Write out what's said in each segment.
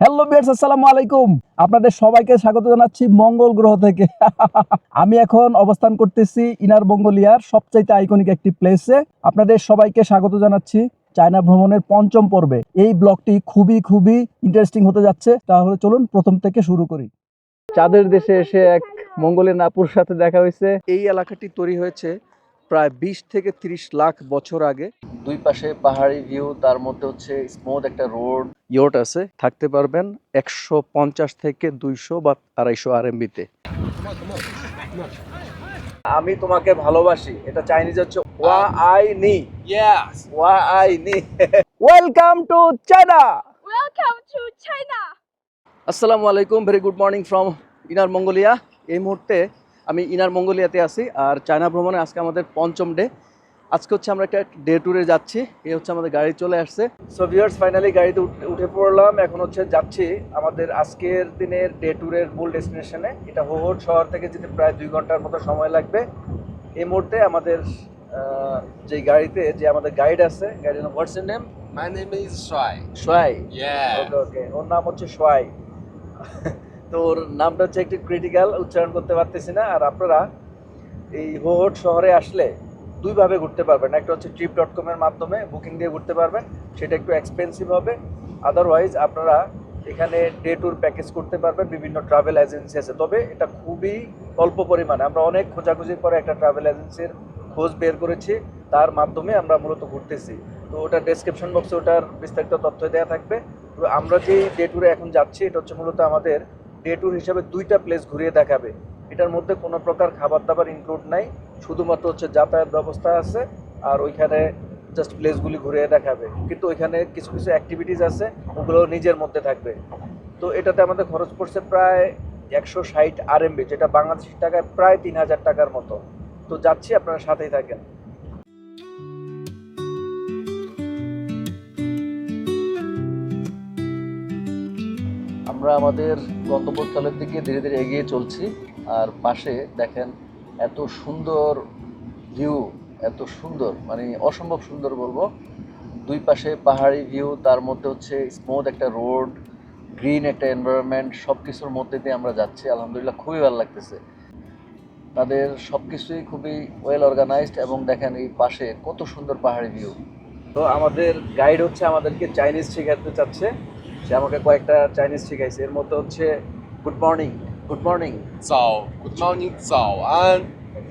Hello বিয়ার্স আসসালামু আলাইকুম। আপনাদের সবাইকে স্বাগত জানাচ্ছি মঙ্গল গ্রহ থেকে। আমি এখন অবস্থান করতেছি ইনার মঙ্গোলিয়ার সবচাইতে আইকনিক একটি প্লেসে আপনাদের সবাইকে স্বাগত জানাচ্ছি চায়না ভ্রমণের পঞ্চম পর্বে। এই ব্লগটি খুবই খুবই ইন্টারেস্টিং হতে যাচ্ছে। তাহলে চলুন প্রথম থেকে শুরু করি। চাঁদের দেশে এসে এক মঙ্গলের নাপুর সাথে দেখা হয়েছে। এই এলাকাটি তৈরি হয়েছে প্রায় বিশ থেকে ত্রিশ লাখ বছর আগে। দুই পাশে পাহাড়ি ভিউ তার মধ্যে হচ্ছে স্মুথ একটা রোড ইয়ট আছে থাকতে পারবেন একশো পঞ্চাশ থেকে দুইশো বা আড়াইশো আর এমবিতে আমি তোমাকে ভালোবাসি এটা চাইনিজ হচ্ছে ওয়া আই নি। Yes. ওয়া আই নি। Welcome to China Welcome to China. আসসালামু আলাইকুম very good morning from Inner Mongolia এই মুহূর্তে আমি ইনার মঙ্গোলিয়াতে আছি আর চায়না ভ্রমণে আজকে আমাদের পঞ্চম ডে আজকে হচ্ছে আমরা একটা ডে ট্যুরে যাচ্ছি এই হচ্ছে আমাদের গাড়ি চলে আসছে। সো ভিউয়ার্স ফাইনালি গাড়িতে উঠ- পড়লাম এখন হচ্ছে যাচ্ছি আমাদের আজকের দিনের ডে ট্যুরের মূল ডেস্টিনেশনে এটা হোহর শহর থেকে যেতে প্রায় দুই ঘণ্টার মতো সময় লাগবে। এই মুহূর্তে আমাদের যে গাড়িতে যে আমাদের গাইড আছে গাইডের নাম what's name my name is. Sawai Yeah. Okay okay ওর নাম হচ্ছে সোয়াই তো ওর নামটা হচ্ছে একটু ক্রিটিক্যাল উচ্চারণ করতে পারতেছি না। আর আপনারা এই হোহট শহরে আসলে দুইভাবে ঘুরতে পারবেন। একটা হচ্ছে ট্রিপ ডট কমের মাধ্যমে বুকিং দিয়ে ঘুরতে পারবেন, সেটা একটু এক্সপেন্সিভ হবে। আদারওয়াইজ আপনারা এখানে ডে ট্যুর প্যাকেজ করতে পারবেন, বিভিন্ন ট্রাভেল এজেন্সি আছে। তবে এটা খুবই অল্প পরিমাণে। আমরা অনেক খোঁজাখুঁজির পরে একটা ট্রাভেল এজেন্সির খোঁজ বের করেছি। তার মাধ্যমে আমরা মূলত ঘুরতেছি। তো ওটা ডেসক্রিপশন বক্সে ওটার বিস্তারিত তথ্য দেওয়া থাকবে। তো আমরা যে ডে ট্যুরে এখন যাচ্ছি, এটা হচ্ছে মূলত আমাদের ডে ট্যুর হিসাবে দুইটা প্লেস ঘুরিয়ে দেখাবে। এটার মধ্যে কোনো প্রকার খাবার দাবার ইনক্লুড নাই। শুধুমাত্র হচ্ছে যাতায়াত ব্যবস্থা আছে আর ওইখানে জাস্ট প্লেসগুলি ঘুরিয়ে দেখাবে। কিন্তু ওইখানে কিছু কিছু অ্যাক্টিভিটিস আছে ওগুলো নিজের মধ্যে থাকবে। তো এটাতে আমাদের খরচ পড়ছে প্রায় একশো ষাট আরএমবি যেটা বাংলাদেশি টাকায় প্রায় তিন হাজার টাকার মতো। তো যাচ্ছি, আপনারা সাথেই থাকেন। আমরা আমাদের গন্তব্যস্থলের দিকে ধীরে ধীরে এগিয়ে চলছি। আর পাশে দেখেন এত সুন্দর ভিউ এত সুন্দর মানে অসম্ভব সুন্দর বলব। দুই পাশে পাহাড়ি ভিউ তার মধ্যে হচ্ছে স্মুথ একটা রোড গ্রিন একটা এনভায়রনমেন্ট সব কিছুর মধ্যে দিয়ে আমরা যাচ্ছি। আলহামদুলিল্লাহ খুবই ভালো লাগতেছে। তাদের সব কিছুই খুবই ওয়েল অর্গানাইজড এবং দেখেন এই পাশে কত সুন্দর পাহাড়ি ভিউ তো আমাদের গাইড হচ্ছে আমাদেরকে চাইনিজ শেখাতে চাচ্ছে। সে আমাকে কয়েকটা চাইনিজ শিখাইছে। এর মধ্যে হচ্ছে good morning Good morning Zao. Good morning, Zao An.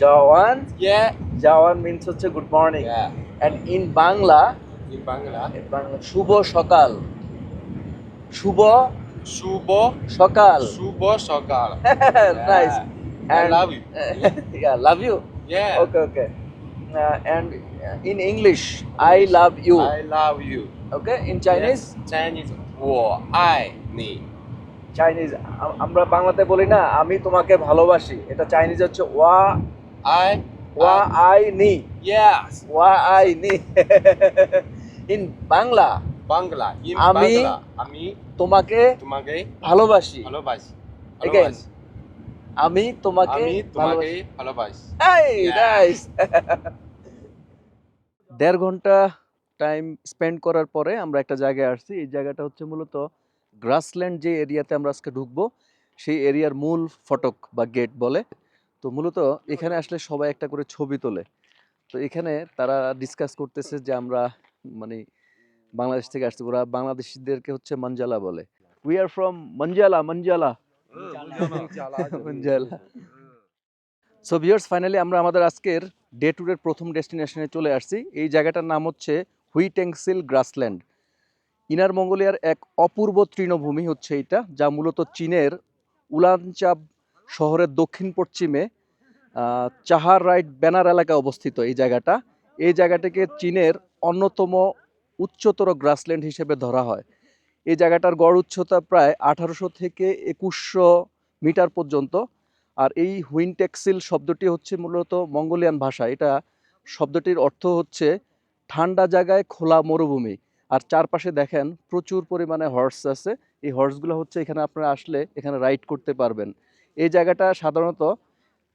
Zao An Yeah. Zao An means হচ্ছে good morning Yeah. And in Bangla In Bangla. in Bangla shubho shokal shubho Shubo. Shokal Shubo Shokal. Nice I love you. yeah love you Yeah. okay okay uh, and in english i love you I love you. okay in chinese Yes. Chinese. 我爱你。 Chinese আমরা বাংলাতে বলি না আমি তোমাকে ভালোবাসি এটা Chinese হচ্ছে ওয়া I. ওয়া আই নি Yes. ওয়া আই নি in Bangla Ami- Bangla. Ami. তোমাকে তোমাকে ভালোবাসি ভালোবাসি. আমি তোমাকে আমি তোমাকে ভালোবাসি। এই, nice. দেড় ঘণ্টা টাইম স্পেন্ড করার পরে আমরা একটা জায়গায় আসছি এই জায়গাটা হচ্ছে মূলত গ্রাসল্যান্ড যে এরিয়াতে আমরা আজকে ঢুকবো সেই এরিয়ার মূল ফটক বা গেট বলে। তো মূলত এখানে আসলে সবাই একটা করে ছবি তোলে। তো এখানে তারা ডিসকাস করতেছে যে আমরা মানে বাংলাদেশ থেকে আসছি ওরা বাংলাদেশিদেরকে হচ্ছে মঞ্জালা বলে। উই আর ফ্রম মঞ্জালা মঞ্জালা। মঞ্জালা। সো ভিউয়ার্স ফাইনালি আমরা আমাদের আজকের ডে ট্যুরের প্রথম ডেস্টিনেশনে চলে আসছি। এই জায়গাটার নাম হচ্ছে হুইটেংসিল গ্রাসল্যান্ড ইনার মঙ্গোলিয়ার এক অপূর্ব তৃণভূমি হচ্ছে এটা যা মূলত চীনের উলানচাব শহরের দক্ষিণ পশ্চিমে চাহার রাইট ব্যানার এলাকায় অবস্থিত এই জায়গাটা। এই জায়গাটাকে চীনের অন্যতম উচ্চতর গ্রাসল্যান্ড হিসেবে ধরা হয়। এই জায়গাটার গড় উচ্চতা প্রায় আঠারোশো থেকে একুশশো মিটার পর্যন্ত, আর এই হুইনটেক্সিল শব্দটি হচ্ছে মূলত মঙ্গোলিয়ান ভাষা। এটা শব্দটির অর্থ হচ্ছে ঠান্ডা জায়গায় খোলা মরুভূমি। আর চারপাশে দেখেন প্রচুর পরিমাণে হর্স আছে। এই হর্সগুলো হচ্ছে এখানে আপনারা আসলে এখানে রাইড করতে পারবেন। এই জায়গাটা সাধারণত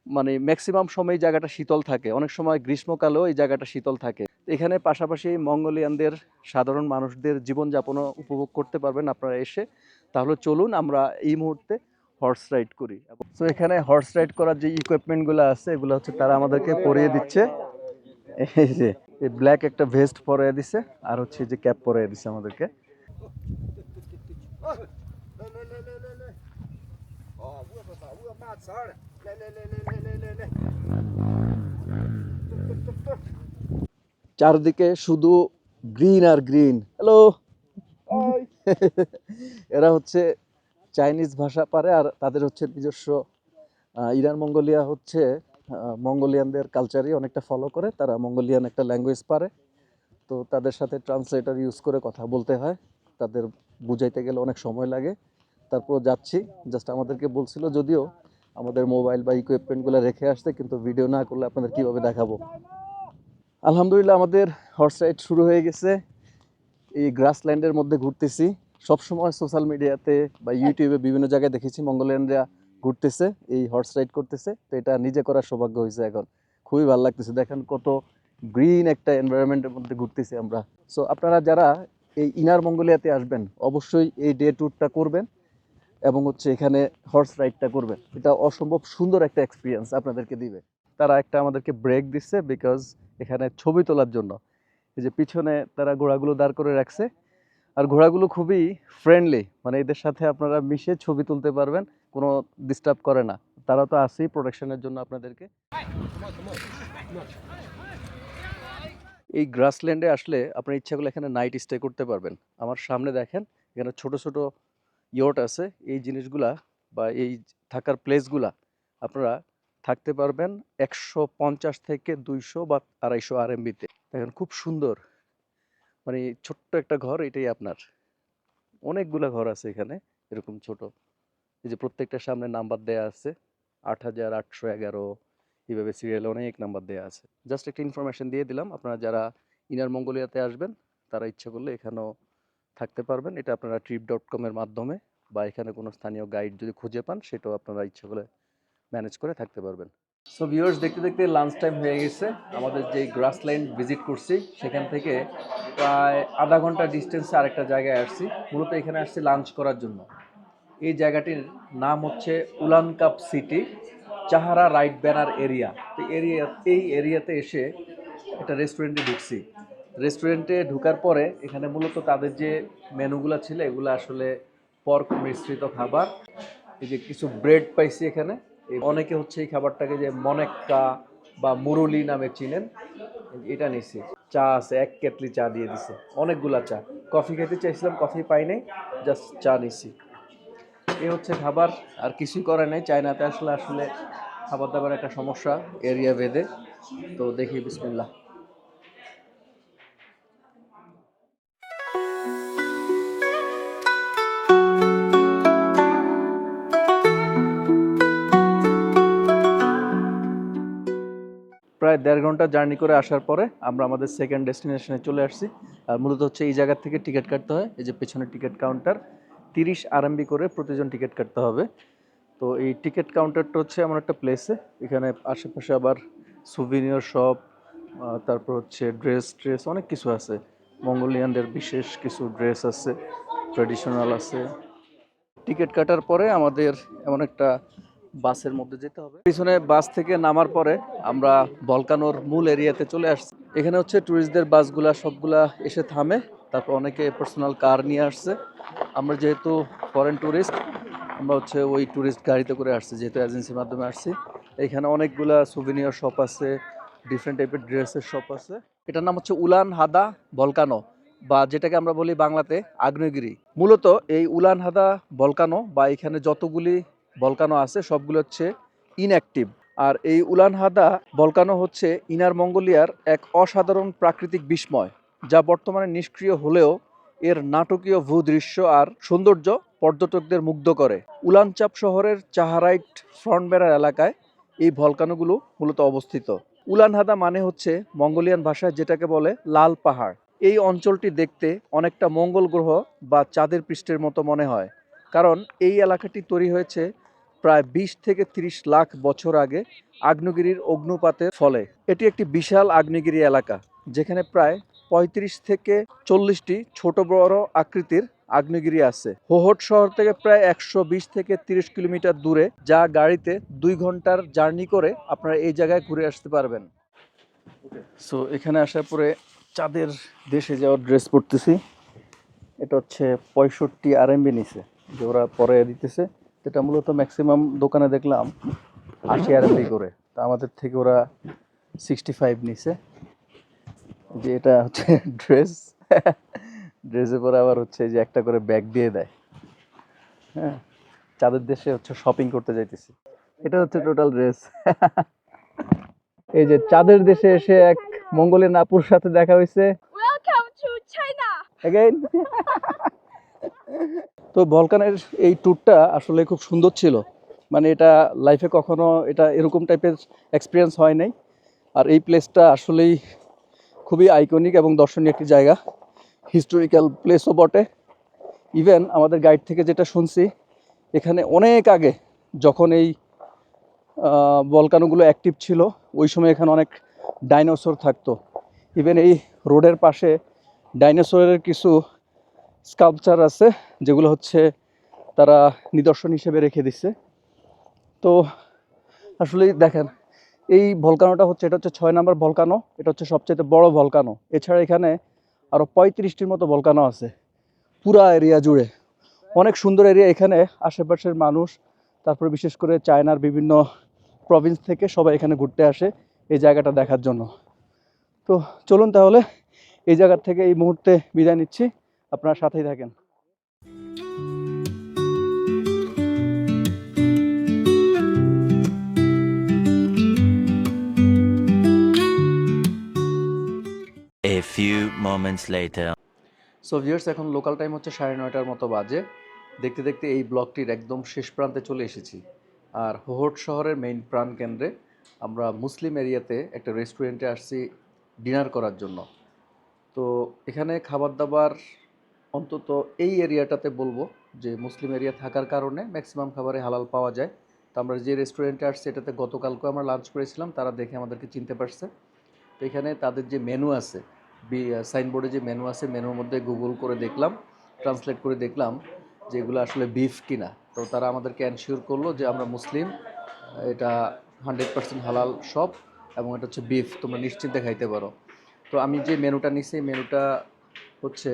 মানে ম্যাক্সিমাম সময় জায়গাটা শীতল থাকে। অনেক সময় গ্রীষ্মকালেও এই জায়গাটা শীতল থাকে। এখানে পাশাপাশি মঙ্গোলিয়ানদের সাধারণ মানুষদের জীবনযাপনও উপভোগ করতে পারবেন আপনারা এসে। তাহলে চলুন আমরা এই মুহূর্তে হর্স রাইড করি। তো এখানে হর্স রাইড করার যে ইকুইপমেন্টগুলো আছে, এগুলো হচ্ছে তারা আমাদেরকে পরিয়ে দিচ্ছে। এই যে এই ব্ল্যাক একটা ভেস্ট পরে দিছে, আর হচ্ছে যে ক্যাপ পরিয়ে দিছে আমাদেরকে। চারদিকে শুধু গ্রিন আর গ্রিন হ্যালো এরা হচ্ছে চাইনিজ ভাষা পারে, আর তাদের হচ্ছে নিজস্ব ইরান মঙ্গোলিয়া হচ্ছে মঙ্গোলিয়ানদের কালচারই অনেকটা ফলো করে, তারা মঙ্গোলিয়ান একটা ল্যাঙ্গুয়েজ পারে। তো তাদের সাথে ট্রান্সলেটার ইউজ করে কথা বলতে হয়। তাদের বুঝাইতে গেলে অনেক সময় লাগে। তারপর যাচ্ছি। জাস্ট আমাদেরকে বলছিল যদিও আমাদের মোবাইল বা ইকুইপমেন্টগুলো রেখে আসতে, কিন্তু ভিডিও না করলে আপনাদের কীভাবে দেখাবো? আলহামদুলিল্লাহ, আমাদের হর্স রাইড শুরু হয়ে গেছে। এই গ্রাসল্যান্ডের মধ্যে ঘুরতেছি। সবসময় সোশ্যাল মিডিয়াতে বা ইউটিউবে বিভিন্ন জায়গায় দেখেছি। মঙ্গোলিয়ানরা ঘুরতেছে, এই হর্স রাইড করতেছে, তো এটা নিজে করার সৌভাগ্য হয়েছে এখন। খুবই ভালো লাগতেছে, দেখেন কত গ্রিন একটা এনভায়রনমেন্টের মধ্যে ঘুরতেছি আমরা। সো আপনারা যারা এই ইনার মঙ্গোলিয়াতে আসবেন, অবশ্যই এই ডে ট্যুরটা করবেন এবং হচ্ছে এখানে হর্স রাইডটা করবেন। এটা অসম্ভব সুন্দর একটা এক্সপিরিয়েন্স আপনাদেরকে দিবে। তারা একটা আমাদেরকে ব্রেক দিচ্ছে বিকজ এখানে ছবি তোলার জন্য। এই যে পিছনে তারা ঘোড়াগুলো দাঁড় করে রাখছে আর ঘোড়াগুলো খুবই ফ্রেন্ডলি মানে এদের সাথে আপনারা মিশে ছবি তুলতে পারবেন, কোনো ডিস্টার্ব করে না। তারা তো আসেই প্রোটেকশনের জন্য আপনাদেরকে। এই গ্রাসল্যান্ডে আসলে আপনার ইচ্ছা করলে এখানে নাইট স্টে করতে পারবেন। আমার সামনে দেখেন, এখানে ছোট ছোট ইয়ট আছে। এই জিনিসগুলা বা এই থাকার প্লেসগুলা আপনারা থাকতে পারবেন একশো পঞ্চাশ থেকে দুইশো বা আড়াইশো আর এমবিতে দেখেন, খুব সুন্দর। মানে ছোট্ট একটা ঘর এটাই আপনার। অনেকগুলো ঘর আছে এখানে, এরকম ছোট। এই যে প্রত্যেকটার সামনে নাম্বার দেয়া আছে, আট হাজার আটশো এগারো, এইভাবে সিরিয়ালে অনেক নাম্বার দেওয়া আছে। জাস্ট একটা ইনফরমেশন দিয়ে দিলাম, আপনারা যারা ইনার মঙ্গোলিয়াতে আসবেন, তারা ইচ্ছা করলে এখানেও থাকতে পারবেন। এটা আপনারা ট্রিপ ডট কমের মাধ্যমে বা এখানে কোনো স্থানীয় গাইড যদি খুঁজে পান, সেটাও আপনারা ইচ্ছা করলে ম্যানেজ করে থাকতে পারবেন। সো ভিউয়ার্স দেখতে দেখতে লাঞ্চ টাইম হয়ে গেছে। আমাদের যে গ্রাসল্যান্ড ভিজিট করছি, সেখান থেকে প্রায় আধা ঘণ্টা ডিস্টেন্সে আরেকটা জায়গায় আসছি। মূলত এখানে আসছি লাঞ্চ করার জন্য। এই জায়গাটির নাম হচ্ছে Ulanqab city, Chahar right banner area. তো এরিয়া, এই এরিয়াতে এসে একটা রেস্টুরেন্টে ঢুকছি। রেস্টুরেন্টে ঢুকার পরে এখানে মূলত তাদের যে মেনুগুলো ছিল, এগুলো আসলে পর্ক মিশ্রিত খাবার। এই যে কিছু ব্রেড পাইছি এখানে। অনেকে হচ্ছে এই খাবারটাকে যে মনেক্কা বা মুরুলি নামে চিনেন। এটা নিছি। চা আছে, এক কেটলি চা দিয়ে দিছে। অনেকগুলা চা। কফি খেতে চাইছিলাম, কফি পাই নাই জাস্ট চা নিছি। এই হচ্ছে খাবার, আর কিছুই করে নাই। চায়নাতে আসলে আসলে খাবার দাবার একটা সমস্যা, এরিয়া ভেদে। তো দেখি, বিসমিল্লাহ। প্রায় দেড় ঘণ্টা জার্নি করে আসার পরে আমরা আমাদের সেকেন্ড ডেস্টিনেশনে চলে আসছি। আর মূলত হচ্ছে এই জায়গার থেকে টিকিট কাটতে হয়, এই যে পেছনে টিকিট কাউন্টার তিরিশ আরএমবি করে প্রতিজন টিকিট কাটতে হবে। তো এই টিকিট কাউন্টারটা হচ্ছে এমন একটা প্লেসে এখানে আশেপাশে আবার সুভিনিয়র শপ তারপর হচ্ছে ড্রেস ট্রেস অনেক কিছু আছে। মঙ্গোলিয়ানদের বিশেষ কিছু ড্রেস আছে ট্র্যাডিশনাল আছে। টিকিট কাটার পরে আমাদের এমন একটা বাসের মধ্যে যেতে হবে। পিছনে বাস থেকে নামার পরে আমরা বলকানোর মূল এরিয়াতে চলে আসছি। এখানে হচ্ছে ট্যুরিস্টদের বাসগুলা সবগুলা এসে থামে, তারপর অনেকে পার্সোনাল কার নিয়ে আসছে। আমরা যেহেতু ফরেন ট্যুরিস্ট আমরা হচ্ছে ওই ট্যুরিস্ট গাড়িতে করে আসছি, যেহেতু এজেন্সির মাধ্যমে আসছি। এখানে অনেকগুলা সুভিনিয়র শপ আছে ডিফারেন্ট টাইপের ড্রেসের শপ আছে। এটার নাম হচ্ছে উলান হাদা ভলকানো বা যেটাকে আমরা বলি বাংলাতে আগ্নেয়গিরি। মূলত এই উলান হাদা ভলকানো বা এখানে যতগুলি ভলকানো আছে, সবগুলো হচ্ছে ইনঅ্যাক্টিভ আর এই উলান হাদা ভলকানো হচ্ছে ইনার মঙ্গোলিয়ার এক অসাধারণ প্রাকৃতিক বিস্ময়, যা বর্তমানে নিষ্ক্রিয় হলেও এর নাটকীয় ভূদৃশ্য আর সৌন্দর্য পর্যটকদের মুগ্ধ করে। উলানচাপ শহরের চাহারাইট ফ্রন্টবেরার এলাকায় এই ভলকানোগুলো মূলত অবস্থিত। উলানহাদা মানে হচ্ছে মঙ্গোলিয়ান ভাষায় যেটাকে বলে লাল পাহাড়। এই অঞ্চলটি দেখতে অনেকটা মঙ্গল গ্রহ বা চাঁদের পৃষ্ঠের মতো মনে হয়, কারণ এই এলাকাটি তৈরি হয়েছে প্রায় বিশ থেকে ত্রিশ লাখ বছর আগে আগ্নেয়গিরির অগ্নুপাতের ফলে। এটি একটি বিশাল আগ্নেয়গিরি এলাকা, যেখানে প্রায় পঁয়ত্রিশ থেকে চল্লিশটি ছোট বড় আকৃতির আগ্নেয়গিরি আছে। হোহট শহর থেকে প্রায় একশো বিশ থেকে তিরিশ কিলোমিটার দূরে, যা গাড়িতে দুই ঘণ্টার জার্নি করে আপনারা এই জায়গায় ঘুরে আসতে পারবেন। সো এখানে আসার পরে চাঁদের দেশে যাওয়ার ড্রেস পরতেছি। এটা হচ্ছে পঁয়ষট্টি আরএমবি নিছে, যে ওরা পরে দিতেছে। এটা মূলত ম্যাক্সিমাম দোকানে দেখলাম আশি আরএমবি করে। তা আমাদের থেকে ওরা সিক্সটি ফাইভ নিছে। যে এটা হচ্ছে ড্রেস ড্রেসের পরে আবার হচ্ছে যে একটা করে ব্যাগ দিয়ে দেয়। হ্যাঁ চাঁদের দেশে হচ্ছে শপিং করতে যাইতেছি। এটা হচ্ছে টোটাল ড্রেস এই যে চাঁদের দেশে এসে এক মঙ্গলের নাপুর সাথে দেখা হয়েছে Welcome to China. অ্যাগেইন তো ভলকানের এই ট্যুরটা আসলে খুব সুন্দর ছিল। মানে এটা লাইফে কখনো এটা এরকম টাইপের এক্সপিরিয়েন্স হয় নাই। আর এই প্লেসটা আসলেই খুবই আইকনিক এবং দর্শনীয় একটি জায়গা। হিস্টোরিক্যাল প্লেসও বটে। ইভেন আমাদের গাইড থেকে যেটা শুনছি, এখানে অনেক আগে যখন এই ভলকানোগুলো অ্যাক্টিভ ছিল, ওই সময় এখানে অনেক ডাইনোসর থাকতো। ইভেন এই রোডের পাশে ডাইনোসরের কিছু স্কাল্পচার আছে, যেগুলো হচ্ছে তারা নিদর্শন হিসেবে রেখে দিচ্ছে তো আসলে দেখেন, এই ভলকানোটা হচ্ছে, এটা হচ্ছে ছয় নম্বর ভলকানো, এটা হচ্ছে সবচেয়ে বড় ভলকানো। এছাড়া এখানে আরও পঁয়ত্রিশটির মতো ভলকানো আছে, পুরা এরিয়া জুড়ে। অনেক সুন্দর এরিয়া এখানে, আশেপাশের মানুষ, তারপরে বিশেষ করে চায়নার বিভিন্ন প্রভিন্স থেকে সবাই এখানে ঘুরতে আসে এই জায়গাটা দেখার জন্য। তো চলুন তাহলে, এই জায়গার থেকে এই মুহূর্তে বিদায় নিচ্ছি। আপনারা সাথেই থাকেন। A few moments later. So viewers এখন লোকাল টাইম হচ্ছে সাড়ে নয়টার মতো বাজে। দেখতে দেখতে এই ব্লকটির একদম শেষ প্রান্তে চলে এসেছি। আর হোহট শহরের মেইন প্রাণ কেন্দ্রে আমরা মুসলিম এরিয়াতে একটা রেস্টুরেন্টে আসছি ডিনার করার জন্য। তো এখানে খাবার দাবার অন্তত এই এরিয়াটাতে বলব যে মুসলিম এরিয়া থাকার কারণে ম্যাক্সিমাম খাবারে হালাল পাওয়া যায়। তো আমরা যে রেস্টুরেন্টে আসছি, এটাতে গতকালকেও আমরা লাঞ্চ করেছিলাম, তারা দেখে আমাদেরকে চিনতে পারছে। তো এখানে তাদের যে মেনু আছে সাইনবোর্ডে যে মেনু আছে মেনুর মধ্যে গুগল করে দেখলাম ট্রান্সলেট করে দেখলাম যে এগুলো আসলে বিফ কিনা। তো তারা আমাদেরকে এনশিওর করল যে আমরা মুসলিম, এটা হান্ড্রেড পার্সেন্ট হালাল শপ এবং এটা হচ্ছে বিফ তোমরা নিশ্চিন্তে খাইতে পারো। তো আমি যে মেনুটা নিছি মেনুটা হচ্ছে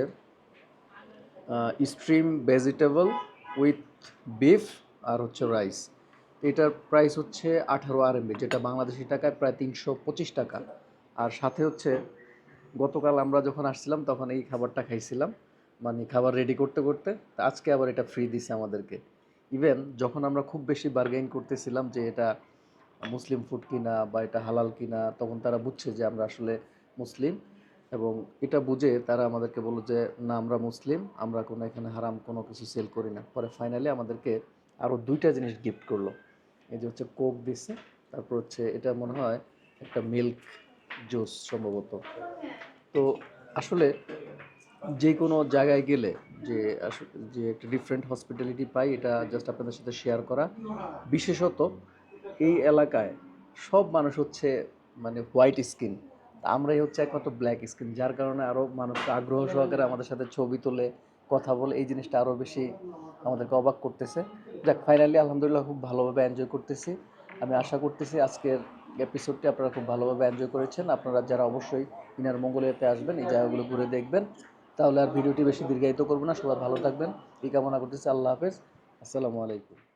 স্ট্রিম ভেজিটেবল উইথ বিফ আর হচ্ছে রাইস। এটার প্রাইস হচ্ছে আঠারো আরএমবি, যেটা বাংলাদেশি টাকায় প্রায় তিনশো পঁচিশ টাকা। আর সাথে হচ্ছে, গতকাল আমরা যখন আসছিলাম তখন এই খাবারটা খাইছিলাম। মানে খাবার রেডি করতে করতে আজকে আবার এটা ফ্রি দিছে আমাদেরকে। ইভেন যখন আমরা খুব বেশি বার্গেইন করতেছিলাম যে এটা মুসলিম ফুড কিনা বা এটা হালাল কিনা, তখন তারা বুঝছে যে আমরা আসলে মুসলিম। এবং এটা বুঝে তারা আমাদেরকে বলল যে, না, আমরা মুসলিম, আমরা কোনো এখানে হারাম কোনো কিছু সেল করি না। পরে ফাইনালি আমাদেরকে আরও দুইটা জিনিস গিফট করল। এই যে হচ্ছে কোক দিচ্ছে তারপর হচ্ছে এটা মনে হয় একটা মিল্ক জুস সম্ভবত। তো আসলে যে কোনো জায়গায় গেলে যে যে একটা ডিফারেন্ট হসপিটালিটি পাই, এটা জাস্ট আপনাদের সাথে শেয়ার করা। বিশেষত এই এলাকায় সব মানুষ হচ্ছে মানে হোয়াইট স্কিন আমরাই হচ্ছে একমাত্র ব্ল্যাক স্কিন যার কারণে আরও মানুষ আগ্রহ সহকারে আমাদের সাথে ছবি তোলে, কথা বলে, এই জিনিসটা আরও বেশি আমাদেরকে অবাক করতেছে। যাক ফাইনালি আলহামদুলিল্লাহ খুব ভালোভাবে এনজয় করতেছি। আমি আশা করতেছি আজকের এপিসোডটি আপনারা খুব ভালোভাবে এনজয় করেছেন। আপনারা যারা অবশ্যই ইনার মঙ্গলিয়াতে আসবেন, এই জায়গাগুলো ঘুরে দেখবেন। তাহলে আর ভিডিওটি বেশি দীর্ঘায়িত করব না, সবাই ভালো থাকবেন। এই কামনা করতেছি, আল্লাহ হাফেজ। আসসালামু আলাইকুম।